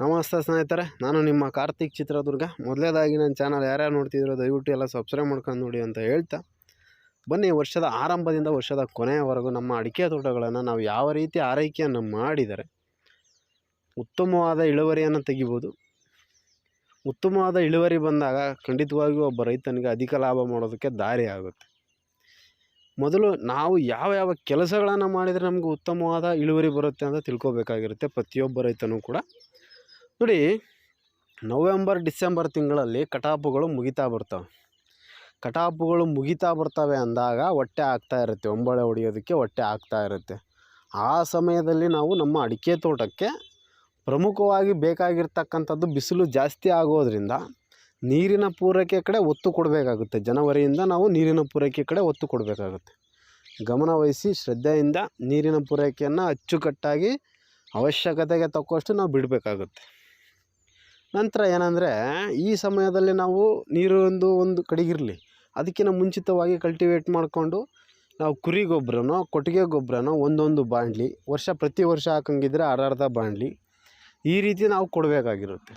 ನಮಸ್ತೆ ಸ್ನೇಹಿತರೆ, ನಾನು ನಿಮ್ಮ ಕಾರ್ತಿಕ್ ಚಿತ್ರದುರ್ಗ. ಮೊದಲೇದಾಗಿ ನನ್ನ ಚಾನಲ್ ಯಾರ್ಯಾರು ನೋಡ್ತಿದ್ರು ದಯವಿಟ್ಟು ಎಲ್ಲ ಸಬ್ಸ್ಕ್ರೈಬ್ ಮಾಡ್ಕೊಂಡು ನೋಡಿ ಅಂತ ಹೇಳ್ತಾ, ಬನ್ನಿ ವರ್ಷದ ಆರಂಭದಿಂದ ವರ್ಷದ ಕೊನೆಯವರೆಗೂ ನಮ್ಮ ಅಡಿಕೆ ತೋಟಗಳನ್ನು ನಾವು ಯಾವ ರೀತಿ ಆರೈಕೆಯನ್ನು ಮಾಡಿದರೆ ಉತ್ತಮವಾದ ಇಳುವರಿಯನ್ನು ತೆಗಿಬೋದು. ಉತ್ತಮವಾದ ಇಳುವರಿ ಬಂದಾಗ ಖಂಡಿತವಾಗಿಯೂ ಒಬ್ಬ ರೈತನಿಗೆ ಅಧಿಕ ಲಾಭ ಮಾಡೋದಕ್ಕೆ ದಾರಿ ಆಗುತ್ತೆ. ಮೊದಲು ನಾವು ಯಾವ ಯಾವ ಕೆಲಸಗಳನ್ನು ಮಾಡಿದರೆ ನಮಗೆ ಉತ್ತಮವಾದ ಇಳುವರಿ ಬರುತ್ತೆ ಅಂತ ತಿಳ್ಕೊಬೇಕಾಗಿರುತ್ತೆ. ಪ್ರತಿಯೊಬ್ಬ ರೈತನೂ ಕೂಡ. ನೋಡಿ, ನವೆಂಬರ್, ಡಿಸೆಂಬರ್ ತಿಂಗಳಲ್ಲಿ ಕಟಾಪುಗಳು ಮುಗಿತಾ ಬರ್ತವೆ. ಕಟಾಪುಗಳು ಮುಗಿತಾ ಬರ್ತವೆ ಅಂದಾಗ ಹೊಟ್ಟೆ ಆಗ್ತಾ ಇರುತ್ತೆ, ಒಂಬಳೆ ಹೊಡೆಯೋದಕ್ಕೆ ಹೊಟ್ಟೆ ಆಗ್ತಾ ಇರುತ್ತೆ. ಆ ಸಮಯದಲ್ಲಿ ನಾವು ನಮ್ಮ ಅಡಿಕೆ ತೋಟಕ್ಕೆ ಪ್ರಮುಖವಾಗಿ ಬೇಕಾಗಿರ್ತಕ್ಕಂಥದ್ದು ಬಿಸಿಲು ಜಾಸ್ತಿ ಆಗೋದ್ರಿಂದ ನೀರಿನ ಪೂರೈಕೆ ಕಡೆ ಒತ್ತು ಕೊಡಬೇಕಾಗುತ್ತೆ. ಜನವರಿಯಿಂದ ನಾವು ನೀರಿನ ಪೂರೈಕೆ ಕಡೆ ಒತ್ತು ಕೊಡಬೇಕಾಗುತ್ತೆ. ಗಮನವಹಿಸಿ ಶ್ರದ್ಧೆಯಿಂದ ನೀರಿನ ಪೂರೈಕೆಯನ್ನು ಅಚ್ಚುಕಟ್ಟಾಗಿ ಅವಶ್ಯಕತೆಗೆ ತಕ್ಕಷ್ಟು ನಾವು ಬಿಡಬೇಕಾಗುತ್ತೆ. ನಂತರ ಏನಂದರೆ, ಈ ಸಮಯದಲ್ಲಿ ನಾವು ನೀರು ಒಂದು ಒಂದು ಕಡೆಗಿರಲಿ, ಅದಕ್ಕಿಂತ ಮುಂಚಿತವಾಗಿ ಕಲ್ಟಿವೇಟ್ ಮಾಡಿಕೊಂಡು ನಾವು ಕುರಿ ಗೊಬ್ಬರನೋ, ಕೊಟ್ಟಿಗೆ ಗೊಬ್ಬರನೋ ಒಂದೊಂದು ಬಾಂಡ್ಲಿ ವರ್ಷ ಪ್ರತಿ ವರ್ಷ ಹಾಕಂಗಿದ್ರೆ ಅರ್ಧ ಬಾಂಡ್ಲಿ ಈ ರೀತಿ ನಾವು ಕೊಡಬೇಕಾಗಿರುತ್ತೆ.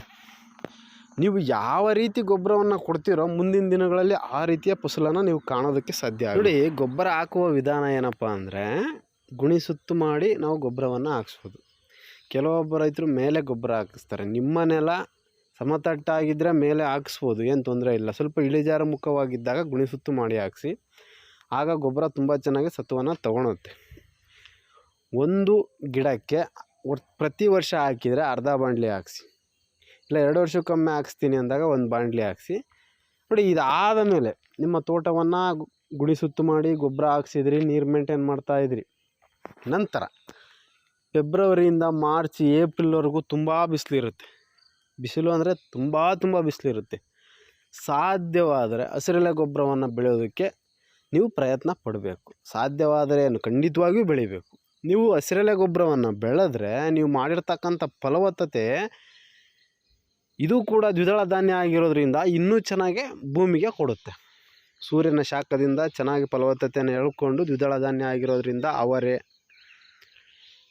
ನೀವು ಯಾವ ರೀತಿ ಗೊಬ್ಬರವನ್ನು ಕೊಡ್ತೀರೋ, ಮುಂದಿನ ದಿನಗಳಲ್ಲಿ ಆ ರೀತಿಯ ಫಸಲನ್ನು ನೀವು ಕಾಣೋದಕ್ಕೆ ಸಾಧ್ಯ ನೋಡಿ, ಗೊಬ್ಬರ ಹಾಕುವ ವಿಧಾನ ಏನಪ್ಪ ಅಂದರೆ ಗುಣಿಸುತ್ತು ಮಾಡಿ ನಾವು ಗೊಬ್ಬರವನ್ನು ಹಾಕ್ಸ್ಬೋದು. ಕೆಲವೊಬ್ಬ ರೈತರು ಮೇಲೆ ಗೊಬ್ಬರ ಹಾಕಿಸ್ತಾರೆ. ನಿಮ್ಮ ನೆಲ ಸಮತಟ್ಟಾಗಿದ್ದರೆ ಮೇಲೆ ಹಾಕಿಸ್ಬೋದು, ಏನು ತೊಂದರೆ ಇಲ್ಲ. ಸ್ವಲ್ಪ ಇಳಿಜಾರು ಮುಖವಾಗಿದ್ದಾಗ ಗುಣಿಸುತ್ತು ಮಾಡಿ ಹಾಕಿಸಿ. ಆಗ ಗೊಬ್ಬರ ತುಂಬ ಚೆನ್ನಾಗಿ ಸತ್ವನ ತಗೊಳುತ್ತೆ. ಒಂದು ಗಿಡಕ್ಕೆ ಪ್ರತಿ ವರ್ಷ ಹಾಕಿದರೆ ಅರ್ಧ ಬಾಂಡ್ಲಿ ಹಾಕಿಸಿ. ಇಲ್ಲ, ಎರಡು ವರ್ಷಕ್ಕೊಮ್ಮೆ ಹಾಕ್ಸ್ತೀನಿ ಅಂದಾಗ ಒಂದು ಬಾಂಡ್ಲಿ ಹಾಕ್ಸಿ. ನೋಡಿ, ಇದಾದ ಮೇಲೆ ನಿಮ್ಮ ತೋಟವನ್ನು ಗುಣಿಸುತ್ತು ಮಾಡಿ ಗೊಬ್ಬರ ಹಾಕ್ಸಿದ್ರಿ, ನೀರು ಮೇಂಟೈನ್ ಮಾಡ್ತಾಯಿದ್ರಿ ನಂತರ, ಫೆಬ್ರವರಿಯಿಂದ ಮಾರ್ಚ್, ಏಪ್ರಿಲ್ವರೆಗೂ ತುಂಬ ಬಿಸಿಲಿರುತ್ತೆ. ಬಿಸಿಲು ಅಂದರೆ ತುಂಬ ತುಂಬ ಬಿಸಿಲಿರುತ್ತೆ. ಸಾಧ್ಯವಾದರೆ ಹಸಿರೆಲೆ ಗೊಬ್ಬರವನ್ನು ಬೆಳೆಯೋದಕ್ಕೆ ನೀವು ಪ್ರಯತ್ನ ಪಡಬೇಕು. ಸಾಧ್ಯವಾದರೆ ಏನು? ಖಂಡಿತವಾಗಿಯೂ ಬೆಳಿಬೇಕು. ನೀವು ಹಸಿರೆಲೆ ಗೊಬ್ಬರವನ್ನು ಬೆಳೆದ್ರೆ ನೀವು ಮಾಡಿರ್ತಕ್ಕಂಥ ಫಲವತ್ತತೆ ಇದು ಕೂಡ ದ್ವಿದಳ ಧಾನ್ಯ ಆಗಿರೋದ್ರಿಂದ ಇನ್ನೂ ಚೆನ್ನಾಗಿ ಭೂಮಿಗೆ ಕೊಡುತ್ತೆ. ಸೂರ್ಯನ ಶಾಖದಿಂದ ಚೆನ್ನಾಗಿ ಫಲವತ್ತತೆಯನ್ನು ಎಳ್ಕೊಂಡು ದ್ವಿದಳ ಧಾನ್ಯ ಆಗಿರೋದ್ರಿಂದ ಅವರೆ,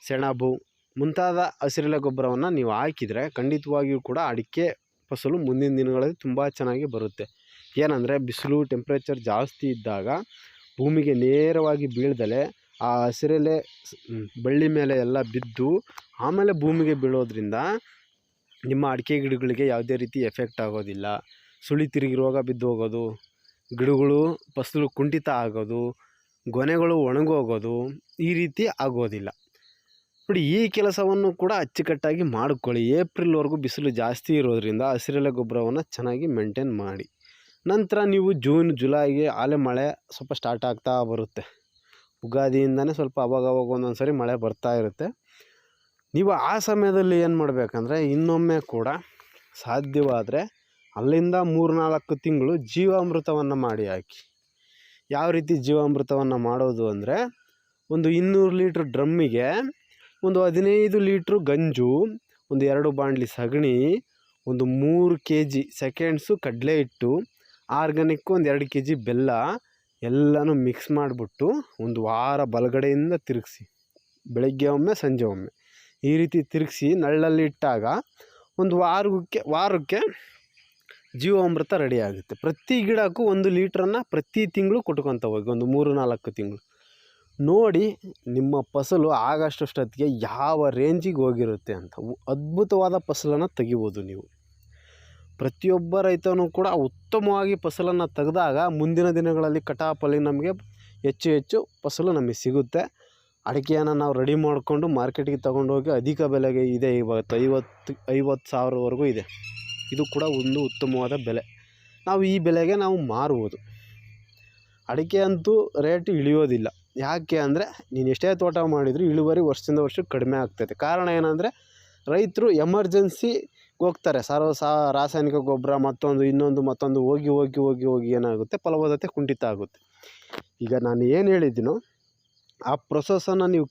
ಸೆಣಬು ಮುಂತಾದ ಹಸಿರೆಲೆ ಗೊಬ್ಬರವನ್ನು ನೀವು ಹಾಕಿದರೆ ಖಂಡಿತವಾಗಿಯೂ ಕೂಡ ಅಡಿಕೆ ಫಸಲು ಮುಂದಿನ ದಿನಗಳಲ್ಲಿ ತುಂಬ ಚೆನ್ನಾಗಿ ಬರುತ್ತೆ. ಏನಂದರೆ ಬಿಸಿಲು ಟೆಂಪ್ರೇಚರ್ ಜಾಸ್ತಿ ಇದ್ದಾಗ ಭೂಮಿಗೆ ನೇರವಾಗಿ ಬೀಳದಲೆ ಆ ಹಸಿರೆಲೆ ಬಳ್ಳಿ ಮೇಲೆ ಎಲ್ಲ ಬಿದ್ದು ಆಮೇಲೆ ಭೂಮಿಗೆ ಬೀಳೋದ್ರಿಂದ ನಿಮ್ಮ ಅಡಿಕೆ ಗಿಡಗಳಿಗೆ ಯಾವುದೇ ರೀತಿ ಎಫೆಕ್ಟ್ ಆಗೋದಿಲ್ಲ. ಸುಳಿ ತಿರುಗಿ ರೋಗ ಬಿದ್ದು ಹೋಗೋದು, ಗಿಡಗಳು ಫಸಲು ಕುಂಠಿತ ಆಗೋದು, ಗೊನೆಗಳು ಒಣಗೋಗೋದು ಈ ರೀತಿ ಆಗೋದಿಲ್ಲ. ನೋಡಿ, ಈ ಕೆಲಸವನ್ನು ಕೂಡ ಅಚ್ಚುಕಟ್ಟಾಗಿ ಮಾಡಿಕೊಳ್ಳಿ. ಏಪ್ರಿಲ್ವರೆಗೂ ಬಿಸಿಲು ಜಾಸ್ತಿ ಇರೋದರಿಂದ ಹಸಿರೆಲೆ ಗೊಬ್ಬರವನ್ನು ಚೆನ್ನಾಗಿ ಮೇಂಟೈನ್ ಮಾಡಿ. ನಂತರ ನೀವು ಜೂನ್, ಜುಲೈಗೆ ಆಲೆ ಮಳೆ ಸ್ವಲ್ಪ ಸ್ಟಾರ್ಟ್ ಆಗ್ತಾ ಬರುತ್ತೆ. ಉಗಾದಿಯಿಂದನೇ ಸ್ವಲ್ಪ ಅವಾಗ ಅವಾಗ ಒಂದೊಂದು ಸರಿ ಮಳೆ ಬರ್ತಾ ಇರುತ್ತೆ. ನೀವು ಆ ಸಮಯದಲ್ಲಿ ಏನು ಮಾಡಬೇಕಂದ್ರೆ, ಇನ್ನೊಮ್ಮೆ ಕೂಡ ಸಾಧ್ಯವಾದರೆ ಅಲ್ಲಿಂದ ಮೂರು ನಾಲ್ಕು ತಿಂಗಳು ಜೀವಾಮೃತವನ್ನು ಮಾಡಿ ಹಾಕಿ. ಯಾವ ರೀತಿ ಜೀವಾಮೃತವನ್ನು ಮಾಡೋದು ಅಂದರೆ, ಒಂದು ಇನ್ನೂರು ಲೀಟ್ರ್ ಡ್ರಮ್ಮಿಗೆ ಒಂದು ಹದಿನೈದು ಲೀಟ್ರು ಗಂಜು, ಒಂದು ಎರಡು ಬಾಣಲಿ ಸಗಣಿ, ಒಂದು ಮೂರು ಕೆ ಜಿ ಸೆಕೆಂಡ್ಸು ಕಡಲೆ ಹಿಟ್ಟು ಆರ್ಗ್ಯಾನಿಕ್ಕು ಒಂದು ಎರಡು ಕೆ ಜಿ ಬೆಲ್ಲ ಎಲ್ಲನೂ ಮಿಕ್ಸ್ ಮಾಡಿಬಿಟ್ಟು ಒಂದು ವಾರ ಬಲಗಡೆಯಿಂದ ತಿರುಗಿಸಿ, ಬೆಳಗ್ಗೆ ಒಮ್ಮೆ ಸಂಜೆ ಒಮ್ಮೆ. ಈ ರೀತಿ ತಿರುಗಿಸಿ ನಳ್ಳಲ್ಲಿ ಇಟ್ಟಾಗ ಒಂದು ವಾರಕ್ಕೆ ವಾರಕ್ಕೆ ಜೀವಾಮೃತ ರೆಡಿ ಆಗುತ್ತೆ. ಪ್ರತಿ ಗಿಡಕ್ಕೂ ಒಂದು ಲೀಟ್ರನ್ನು ಪ್ರತಿ ತಿಂಗಳು ಕೊಟ್ಕೊತ ಹೋಗಿ, ಒಂದು ಮೂರು ನಾಲ್ಕು ತಿಂಗಳು. ನೋಡಿ ನಿಮ್ಮ ಫಸಲು ಆಗಷ್ಟೊತ್ತಿಗೆ ಯಾವ ರೇಂಜಿಗೆ ಹೋಗಿರುತ್ತೆ ಅಂತ. ಅದ್ಭುತವಾದ ಫಸಲನ್ನು ತೆಗಿಬೋದು ನೀವು. ಪ್ರತಿಯೊಬ್ಬ ರೈತನೂ ಕೂಡ ಉತ್ತಮವಾಗಿ ಫಸಲನ್ನು ತೆಗೆದಾಗ ಮುಂದಿನ ದಿನಗಳಲ್ಲಿ ಕಟಾಪಲ್ಲಿ ನಮಗೆ ಹೆಚ್ಚು ಹೆಚ್ಚು ಫಸಲು ನಮಗೆ ಸಿಗುತ್ತೆ. ಅಡಿಕೆಯನ್ನು ನಾವು ರೆಡಿ ಮಾಡಿಕೊಂಡು ಮಾರ್ಕೆಟಿಗೆ ತಗೊಂಡೋಗಿ ಅಧಿಕ ಬೆಲೆಗೆ ಇದೆ ಇವತ್ತು. ಐವತ್ತು ಐವತ್ತು ಸಾವಿರವರೆಗೂ ಇದೆ. ಇದು ಕೂಡ ಒಂದು ಉತ್ತಮವಾದ ಬೆಲೆ. ನಾವು ಈ ಬೆಲೆಗೆ ನಾವು ಮಾರುವುದು. ಅಡಿಕೆ ಅಂತೂ ರೇಟ್ ಇಳಿಯೋದಿಲ್ಲ. ಯಾಕೆ ಅಂದರೆ ನೀನು ಎಷ್ಟೇ ತೋಟ ಮಾಡಿದರೂ ಇಳುವರಿ ವರ್ಷದಿಂದ ವರ್ಷಕ್ಕೆ ಕಡಿಮೆ ಆಗ್ತೈತೆ. ಕಾರಣ ಏನಂದರೆ ರೈತರು ಎಮರ್ಜೆನ್ಸಿ ಹೋಗ್ತಾರೆ. ಸರ್ವ ಸಾ ರಾಸಾಯನಿಕ ಗೊಬ್ಬರ ಮತ್ತೊಂದು, ಇನ್ನೊಂದು, ಮತ್ತೊಂದು ಹೋಗಿ ಹೋಗಿ ಹೋಗಿ ಹೋಗಿ ಏನಾಗುತ್ತೆ? ಫಲವತ್ತತೆ ಕುಂಠಿತ ಆಗುತ್ತೆ. ಈಗ ನಾನು ಏನು ಹೇಳಿದ್ದೀನೋ ಆ ಪ್ರೊಸೆಸನ್ನು ನೀವು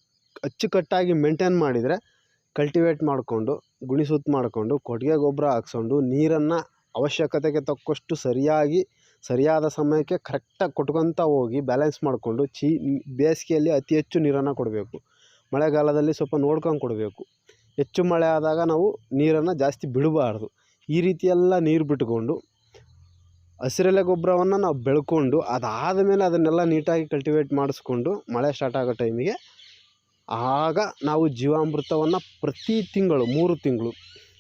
ಅಚ್ಚುಕಟ್ಟಾಗಿ ಮೇಂಟೈನ್ ಮಾಡಿದರೆ ಕಲ್ಟಿವೇಟ್ ಮಾಡಿಕೊಂಡು ಗುಣಿಸೂತ್ ಮಾಡಿಕೊಂಡು, ಕೊಟ್ಟಿಗೆ ಗೊಬ್ಬರ ಹಾಕ್ಸ್ಕೊಂಡು, ನೀರನ್ನು ಅವಶ್ಯಕತೆಗೆ ತಕ್ಕಷ್ಟು ಸರಿಯಾಗಿ ಸರಿಯಾದ ಸಮಯಕ್ಕೆ ಕರೆಕ್ಟಾಗಿ ಕೊಟ್ಕೊತ ಹೋಗಿ ಬ್ಯಾಲೆನ್ಸ್ ಮಾಡಿಕೊಂಡು ಚೀ, ಬೇಸಿಗೆಯಲ್ಲಿ ಅತಿ ಹೆಚ್ಚು ನೀರನ್ನು ಕೊಡಬೇಕು. ಮಳೆಗಾಲದಲ್ಲಿ ಸ್ವಲ್ಪ ನೋಡ್ಕೊಂಡು ಕೊಡಬೇಕು. ಹೆಚ್ಚು ಮಳೆ ಆದಾಗ ನಾವು ನೀರನ್ನು ಜಾಸ್ತಿ ಬಿಡಬಾರ್ದು. ಈ ರೀತಿಯೆಲ್ಲ ನೀರು ಬಿಟ್ಕೊಂಡು ಹಸಿರೆಲೆ ಗೊಬ್ಬರವನ್ನು ನಾವು ಬೆಳ್ಕೊಂಡು ಅದಾದ ಮೇಲೆ ಅದನ್ನೆಲ್ಲ ನೀಟಾಗಿ ಕಲ್ಟಿವೇಟ್ ಮಾಡಿಸ್ಕೊಂಡು ಮಳೆ ಸ್ಟಾರ್ಟ್ ಆಗೋ ಟೈಮಿಗೆ ಆಗ ನಾವು ಜೀವಾಮೃತವನ್ನು ಪ್ರತಿ ತಿಂಗಳು, ಮೂರು ತಿಂಗಳು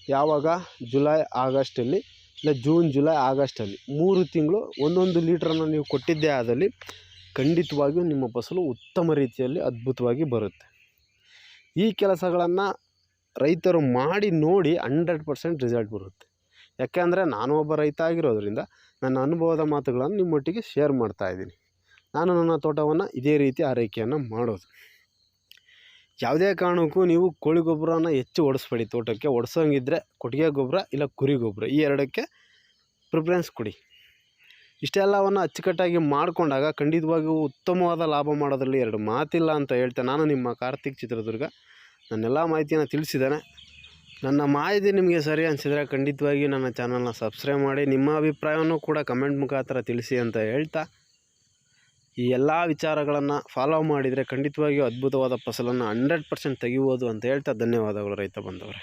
ಯಾವಾಗ? ಜುಲೈ, ಆಗಸ್ಟಲ್ಲಿ ಇಲ್ಲ, ಜೂನ್, ಜುಲೈ ಆಗಸ್ಟಲ್ಲಿ ಮೂರು ತಿಂಗಳು ಒಂದೊಂದು ಲೀಟ್ರನ್ನು ನೀವು ಕೊಟ್ಟಿದ್ದೇ ಆದಲ್ಲಿ ಖಂಡಿತವಾಗಿಯೂ ನಿಮ್ಮ ಫಸಲು ಉತ್ತಮ ರೀತಿಯಲ್ಲಿ ಅದ್ಭುತವಾಗಿ ಬರುತ್ತೆ. ಈ ಕೆಲಸಗಳನ್ನು ರೈತರು ಮಾಡಿ ನೋಡಿ ಹಂಡ್ರೆಡ್ ಪರ್ಸೆಂಟ್ ರಿಸಲ್ಟ್ ಬರುತ್ತೆ. ಯಾಕೆಂದರೆ ನಾನು ಒಬ್ಬ ರೈತ ಆಗಿರೋದ್ರಿಂದ ನನ್ನ ಅನುಭವದ ಮಾತುಗಳನ್ನು ನಿಮ್ಮೊಟ್ಟಿಗೆ ಶೇರ್ ಮಾಡ್ತಾ ಇದ್ದೀನಿ. ನಾನು ನನ್ನ ತೋಟವನ್ನು ಇದೇ ರೀತಿ ಆರೈಕೆಯನ್ನು ಮಾಡೋದು. ಯಾವುದೇ ಕಾರಣಕ್ಕೂ ನೀವು ಕೋಳಿ ಗೊಬ್ಬರನ ಹೆಚ್ಚು ಹೊಡೆಸ್ಬೇಡಿ ತೋಟಕ್ಕೆ ಹೊಡ್ಸೋಂಗಿದ್ರೆ ಕೊಟ್ಟಿಗೆ ಗೊಬ್ಬರ ಇಲ್ಲ ಕುರಿ ಗೊಬ್ಬರ ಈ ಎರಡಕ್ಕೆ ಪ್ರಿಫರೆನ್ಸ್ ಕೊಡಿ. ಇಷ್ಟೆಲ್ಲವನ್ನು ಅಚ್ಚುಕಟ್ಟಾಗಿ ಮಾಡಿಕೊಂಡಾಗ ಖಂಡಿತವಾಗಿಯೂ ಉತ್ತಮವಾದ ಲಾಭ ಮಾಡೋದ್ರಲ್ಲಿ ಎರಡು ಮಾತಿಲ್ಲ ಅಂತ ಹೇಳ್ತಾ ನಾನು ನಿಮ್ಮ ಕಾರ್ತಿಕ್ ಚಿತ್ರದುರ್ಗ. ನನ್ನೆಲ್ಲ ಮಾಹಿತಿಯನ್ನು ತಿಳಿಸಿದ್ದೇನೆ. ನನ್ನ ಮಾಹಿತಿ ನಿಮಗೆ ಸರಿ ಅನಿಸಿದರೆ ಖಂಡಿತವಾಗಿ ನನ್ನ ಚಾನಲ್ನ ಸಬ್ಸ್ಕ್ರೈಬ್ ಮಾಡಿ. ನಿಮ್ಮ ಅಭಿಪ್ರಾಯವನ್ನು ಕೂಡ ಕಮೆಂಟ್ ಮುಖಾಂತರ ತಿಳಿಸಿ ಅಂತ ಹೇಳ್ತಾ ಈ ಎಲ್ಲ ವಿಚಾರಗಳನ್ನು ಫಾಲೋ ಮಾಡಿದರೆ ಖಂಡಿತವಾಗಿಯೂ ಅದ್ಭುತವಾದ ಫಸಲನ್ನು ಹಂಡ್ರೆಡ್ ಪರ್ಸೆಂಟ್ ತೆಗಿಬೋದು ಅಂತ ಹೇಳ್ತಾ ಧನ್ಯವಾದಗಳು ರೈತ ಬಂದವರೇ